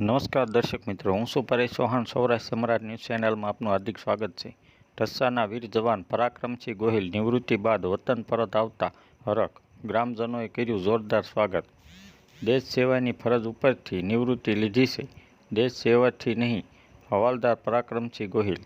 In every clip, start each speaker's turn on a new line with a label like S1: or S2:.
S1: નમસ્કાર દર્શક મિત્રો, હું શું પરેશ ચૌહાણ. સૌરાષ્ટ્ર સમ્રાટ ન્યૂઝ ચેનલમાં આપનું હાર્દિક સ્વાગત છે. ઢસ્સાના વીર જવાન પરાક્રમસિંહ ગોહિલ નિવૃત્તિ બાદ વતન પરત આવતા હરખ. ગ્રામજનોએ કર્યું જોરદાર સ્વાગત. દેશ સેવાની ફરજ ઉપરથી નિવૃત્તિ લીધી છે. દેશ સેવાથી નહીં, હવાલદાર પરાક્રમસિંહ ગોહિલ.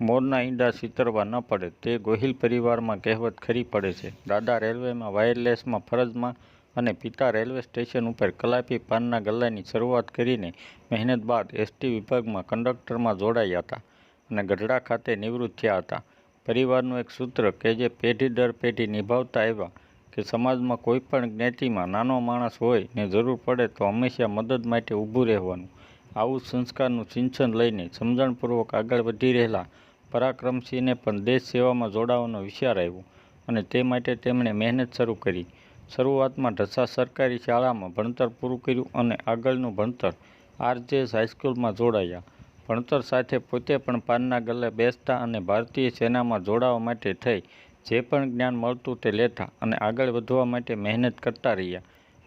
S1: મોરના ઈંડા ચિતરવા ન પડે, તે ગોહિલ પરિવારમાં કહેવત ખરી પડે છે. દાદા રેલવેમાં વાયરલેસમાં ફરજમાં અને પિતા રેલવે સ્ટેશન ઉપર કલાપી પાનના ગલ્લાની શરૂઆત કરીને મહેનત બાદ એસટી વિભાગમાં કંડક્ટરમાં જોડાયા હતા અને ગઢડા ખાતે નિવૃત્ત થયા હતા. પરિવારનું એક સૂત્ર કે જે પેઢી દર પેઢી નિભાવતા આવ્યા કે સમાજમાં કોઈ પણ જ્ઞાતિમાં નાનો માણસ હોય ને જરૂર પડે તો હંમેશા મદદ માટે ઊભું રહેવાનું. આવું સંસ્કારનું સિંચન લઈને સમજણપૂર્વક આગળ વધી રહેલા પરાક્રમસિંહને પણ દેશ સેવામાં જોડાવાનો વિચાર આવ્યો અને તે માટે તેમણે મહેનત શરૂ કરી. શરૂઆતમાં ઢસા સરકારી શાળામાં ભણતર પૂરું કર્યું અને આગળનું ભણતર આરજેએસ હાઈસ્કૂલમાં જોડાયા. ભણતર સાથે પોતે પણ પાનના ગલે બેસતા અને ભારતીય સેનામાં જોડાવા માટે થઈ. જે પણ જ્ઞાન મળતું તે લેતા અને આગળ વધવા માટે મહેનત કરતા રહ્યા.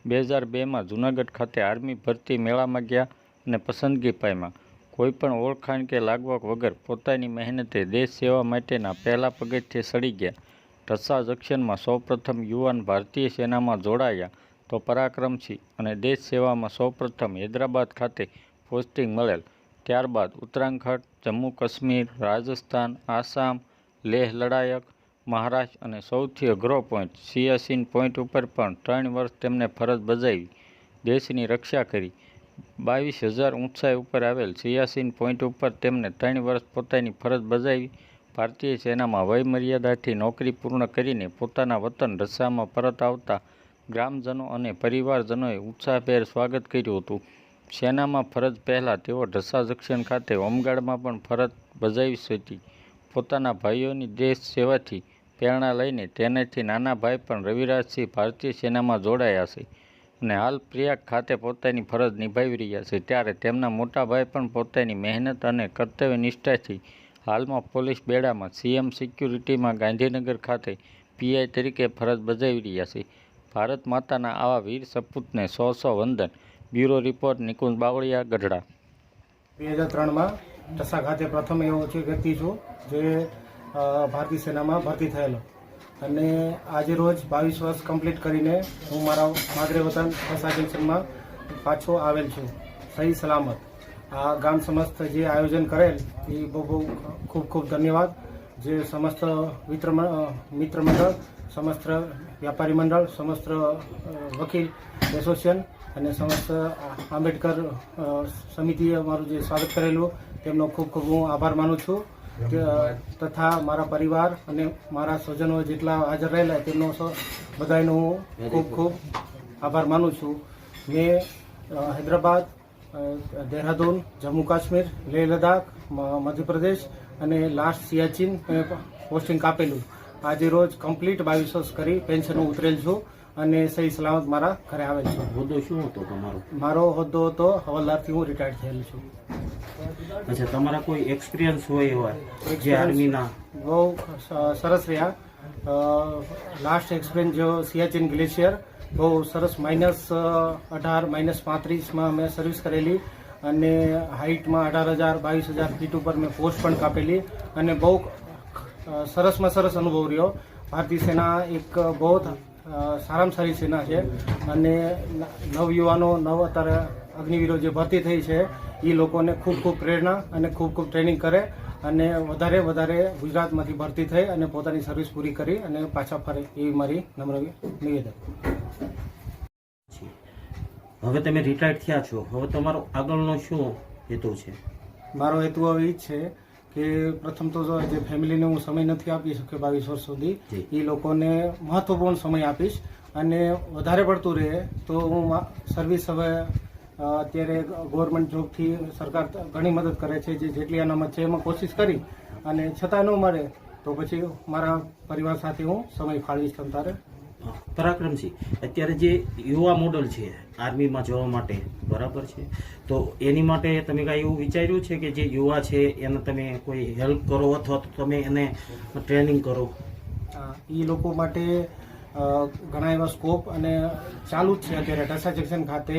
S1: બે હજાર બેમાં જૂનાગઢ ખાતે આર્મી ભરતી મેળામાં ગયા અને પસંદગી પામ્યા. કોઈપણ ઓળખાણ કે લાગવક વગર પોતાની મહેનતે દેશ સેવા માટેના પહેલા પગથિયે સડી ગયા. ઢસા જંક્શનમાં સૌપ્રથમ યુવાન ભારતીય સેનામાં જોડાયા તો પરાક્રમસિંહ અને દેશ સેવામાં સૌપ્રથમ હૈદરાબાદ ખાતે પોસ્ટિંગ મળેલ. ત્યારબાદ ઉત્તરાખંડ, જમ્મુ કાશ્મીર, રાજસ્થાન, આસામ, લેહ લડાયક, મહારાષ્ટ્ર અને સૌથી અઘરો પોઈન્ટ સિયાસીન પોઈન્ટ ઉપર પણ ત્રણ વર્ષ તેમને ફરજ બજાવી દેશની રક્ષા કરી. બાવીસ હજાર ઊંચાઈ ઉપર આવેલ સિયાસીન પોઈન્ટ ઉપર તેમને ત્રણ વર્ષ પોતાની ફરજ બજાવી ભારતીય સેનામાં વયમર્યાદાથી નોકરી પૂર્ણ કરીને પોતાના વતન ઢસામાં પરત આવતા ગ્રામજનો અને પરિવારજનોએ ઉત્સાહભેર સ્વાગત કર્યું હતું. સેનામાં ફરજ પહેલાં તેઓ ઢસા જંક્શન ખાતે હોમગાર્ડમાં પણ ફરજ બજાવી હતી પોતાના ભાઈઓની દેશ સેવાથી પ્રેરણા લઈને તેનાથી નાના ભાઈ પણ રવિરાજસિંહ ભારતીય સેનામાં જોડાયા છે અને હાલ પ્રયાગ ખાતે પોતાની ફરજ નિભાવી રહ્યા છે. ત્યારે તેમના મોટા ભાઈ પણ પોતાની મહેનત અને કર્તવ્ય નિષ્ઠાથી હાલમાં પોલીસ બેડામાં સીએમ સિક્યુરિટીમાં ગાંધીનગર ખાતે પીઆઈ તરીકે ફરજ બજાવી રહ્યા છે. ભારત માતાના આવા વીર સપૂતને સો સો વંદન. Bureau report Nikunj Bavaliya, Gadhada.
S2: બે હજાર ત્રણમાં ટસા ખાતે પ્રથમ એવો છે વ્યક્તિ છું, જે ભારતીય સેનામાં ભરતી થયેલો. અને આજે રોજ બાવીસ વર્ષ કમ્પ્લીટ કરીને હું મારા માદરે વતન ટસા જંકશનમાં પાછો આવેલ છું. સહી સલામત. આ ગામ સમસ્ત જે આયોજન કરેલ એ બહુ બહુ ખૂબ ખૂબ ધન્યવાદ. જે સમસ્ત મિત્ર મિત્ર મંડળ સમસ્ત વ્યાપારી મંડળ સમસ્ત વકીલ એસોસિએશન અને સમસ્ત આંબેડકર સમિતિએ મારું જે સ્વાગત કરેલું તેમનો ખૂબ ખૂબ હું આભાર માનું છું. તથા મારા પરિવાર અને મારા સ્વજનો જેટલા હાજર રહેલા તેમનો બધાયનો હું ખૂબ ખૂબ આભાર માનું છું. મેં હૈદરાબાદ દહેરાદૂન જમ્મુ કાશ્મીર લેહ લદ્દાખ મધ્યપ્રદેશ અને લાસ્ટ સિયાચીન પોસ્ટિંગ કાપેલું. આજે રોજ કમ્પ્લીટ બાવીસ વર્ષ કરી પેન્શન ઉતરેલ છું અને સહી સલામત મારા ઘરે આવેલ છું.
S3: હોદ્દો શું હતો તમારો?
S2: મારો હોદ્દો હતો હવાલદારથી હું રિટાયર્ડ થયેલ છું.
S3: અચ્છા તમારા કોઈ એક્સપિરિયન્સ હોય એવા જે આર્મીના
S2: બહુ સરસ રહ્યા. લાસ્ટ એક્સપિરિયન્સ જો સિયાચીન ગ્લેશિયર બહુ સરસ માઇનસ અઢાર માઇનસ પાંત્રીસમાં મેં સર્વિસ કરેલી અને હાઇટમાં અઢાર હજાર, બાવીસ હજાર ફીટ ઉપર મેં પોસ્ટ પણ કાપેલી અને બહુ સરસમાં સરસ અનુભવ રહ્યો. ભારતીય સેના એક બહુ સારામાં સારી સેના છે અને નવયુવાનો, નવ અત્યારે અગ્નિવીરો જે ભરતી થઈ છે એ લોકોને ખૂબ ખૂબ પ્રેરણા અને ખૂબ ખૂબ ટ્રેનિંગ કરે અને વધારે વધારે ગુજરાતમાંથી ભરતી થઈ અને પોતાની સર્વિસ પૂરી કરી અને પાછા ફરે એવી મારી નમ્ર નિવેદન.
S3: હવે તમે રિટાયર્ડ થયા છો. હવે તમારો આગળનો શું હેતુ છે?
S2: મારો હેતુ હવે એ જ છે કે પ્રથમ તો જો જે ફેમિલીને હું સમય નથી આપી શક્યો બાવીસ વર્ષ સુધી એ લોકોને મહત્વપૂર્ણ સમય આપીશ અને વધારે પડતું રહે તો હું સર્વિસ હવે અત્યારે ગવર્મેન્ટ જોબથી સરકાર ઘણી મદદ કરે છે જે જેટલી અનામત છે એમાં કોશિશ કરી. અને છતાં ન મળે તો પછી મારા પરિવાર સાથે હું સમય ફાળવીશ તમ તારે.
S3: પરાક્રમસિંહ અત્યારે જે યુવા મોડલ છે આર્મીમાં જવા માટે બરાબર છે? તો એની માટે તમે કાંઈ એવું વિચાર્યું છે કે જે યુવા છે એને તમે કોઈ હેલ્પ કરો અથવા તો તમે એને ટ્રેનિંગ કરો?
S2: એ લોકો માટે ઘણા એવા સ્કોપ અને ચાલુ જ છે અત્યારે. ઢસા જંકશન ખાતે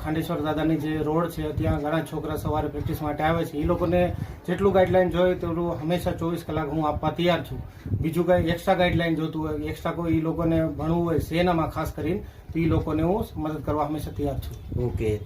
S2: ખાંડેશ્વર દાદાની જે રોડ છે, ત્યાં ઘણા છોકરા સવારે પ્રેક્ટિસ માટે આવે છે. એ લોકોને જેટલું ગાઈડલાઈન જોઈએ તેટલું હંમેશા ચોવીસ કલાક હું આપવા તૈયાર છું. બીજું કંઈ એક્સ્ટ્રા ગાઈડલાઈન જોતું હોય એક્સ્ટ્રા કોઈ એ લોકોને ભણવું હોય સેનામાં ખાસ કરીને, તો એ લોકોને હું મદદ કરવા હંમેશા તૈયાર છું.
S3: ઓકે